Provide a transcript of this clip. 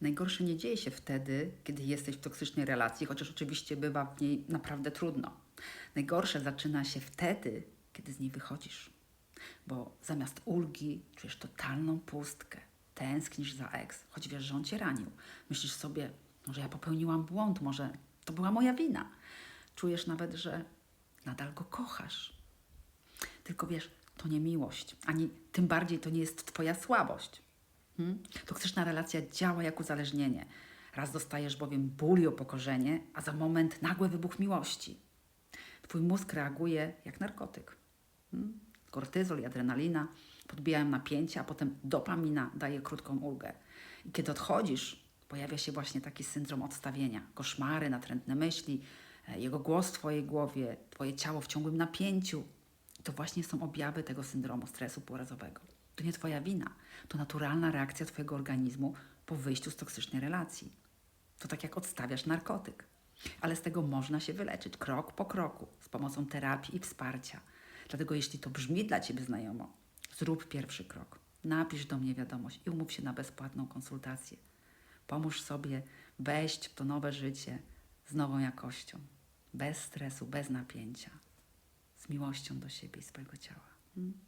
Najgorsze nie dzieje się wtedy, kiedy jesteś w toksycznej relacji, chociaż oczywiście bywa w niej naprawdę trudno. Najgorsze zaczyna się wtedy, kiedy z niej wychodzisz. Bo zamiast ulgi czujesz totalną pustkę. Tęsknisz za ex, choć wiesz, że on cię ranił. Myślisz sobie, może ja popełniłam błąd, może to była moja wina. Czujesz nawet, że nadal go kochasz. Tylko wiesz, to nie miłość, ani tym bardziej to nie jest Twoja słabość. Hmm? Toksyczna relacja działa jak uzależnienie. Raz dostajesz bowiem ból i upokorzenie, a za moment nagły wybuch miłości. Twój mózg reaguje jak narkotyk. Hmm? Kortyzol i adrenalina podbijają napięcie, a potem dopamina daje krótką ulgę. I kiedy odchodzisz, pojawia się właśnie taki syndrom odstawienia. Koszmary, natrętne myśli, e, jego głos w Twojej głowie, Twoje ciało w ciągłym napięciu. To właśnie są objawy tego syndromu stresu pourazowego. To nie Twoja wina. To naturalna reakcja Twojego organizmu po wyjściu z toksycznej relacji. To tak jak odstawiasz narkotyk. Ale z tego można się wyleczyć krok po kroku, z pomocą terapii i wsparcia. Dlatego jeśli to brzmi dla Ciebie znajomo, zrób pierwszy krok. Napisz do mnie wiadomość i umów się na bezpłatną konsultację. Pomóż sobie wejść w to nowe życie z nową jakością, bez stresu, bez napięcia, z miłością do siebie i swojego ciała. Hmm?